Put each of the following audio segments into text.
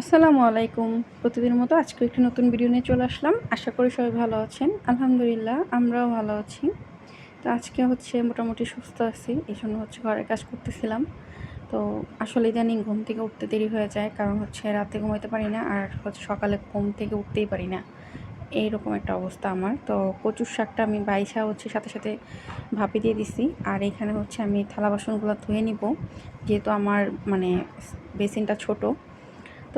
আসসালামু আলাইকুম। প্রতিদিনের মতো আজকে একটি নতুন ভিডিও নিয়ে চলে আসলাম। আশা করি সবাই ভালো আছেন। আলহামদুলিল্লাহ, আমরাও ভালো আছি। তো আজকে হচ্ছে মোটামুটি সুস্থ আছি এই জন্য হচ্ছে ঘরের কাজ করতেছিলাম। তো আসলে ইদানিং ঘুম থেকে উঠতে দেরি হয়ে যায়, কারণ হচ্ছে রাতে ঘুমাইতে পারি না আর হচ্ছে সকালে ঘুম থেকে উঠতেই পারি না। এইরকম একটা অবস্থা আমার। তো কচুর শাকটা আমি বাইসা হচ্ছে সাথে সাথে ভাপি দিয়ে দিছি। আর এখানে হচ্ছে আমি থালা বাসনগুলো ধুয়ে নিব, যেহেতু আমার মানে বেসিনটা ছোটো।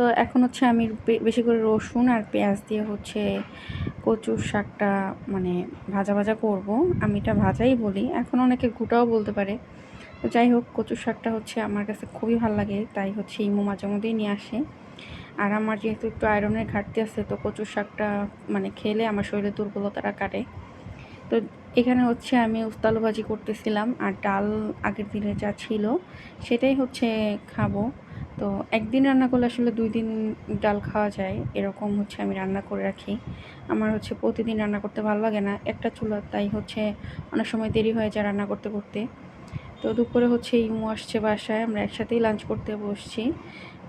তো এখন হচ্ছে আমি বেশি করে রসুন আর পেঁয়াজ দিয়ে হচ্ছে কচুর শাকটা মানে ভাজা ভাজা করব। আমি এটা ভাজাই বলি। এখন অনেকে গোটাও বলতে পারে। তো যাই হোক, কচুর শাকটা হচ্ছে আমার কাছে খুবই ভালো লাগে। তাই হচ্ছে ইমো মাঝে মধ্যেই নিয়ে আসে। আর আমার যেহেতু একটু আয়রনের ঘাটতি আছে, তো কচুর শাকটা মানে খেলে আমার শরীরে দুর্বলতাটা কাটে। তো এখানে হচ্ছে আমি উস্তালু ভাজি করতেছিলাম। আর ডাল আগের দিনে যা ছিল, সেটাই হচ্ছে খাব। তো একদিন রান্না করলে আসলে দুই দিন ডাল খাওয়া যায়, এরকম হচ্ছে আমি রান্না করে রাখি। আমার হচ্ছে প্রতিদিন রান্না করতে ভালো লাগে না, একটা চুলা, তাই হচ্ছে অনেক সময় দেরি হয়ে যায় রান্না করতে করতে। তো দুপুরে হচ্ছে ইমু আসছে বাসায়, আমরা একসাথেই লাঞ্চ করতে বসছি।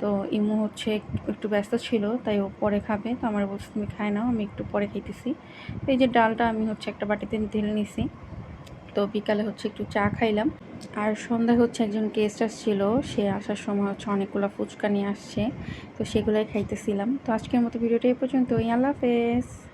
তো ইমু হচ্ছে একটু ব্যস্ত ছিল, তাই ও পরে খাবে। তো আমার বলছে, তুমি খায় নাও, আমি একটু পরে খেতেছি তো এই যে ডালটা আমি হচ্ছে একটা বাটিতে ঢেলে নিছি। তো বিকালে হচ্ছে একটু চা খাইলাম। আর সন্ধ্যা হচ্ছে একজন গেস্ট আসছিল, সে আসার সময় হচ্ছে অনেকগুলো ফুচকা নিয়ে আসছে, তো সেগুলোই খাইতেছিলাম। তো আজকের মতো ভিডিওটা এই পর্যন্তই। আল্লাহ হাফেজ।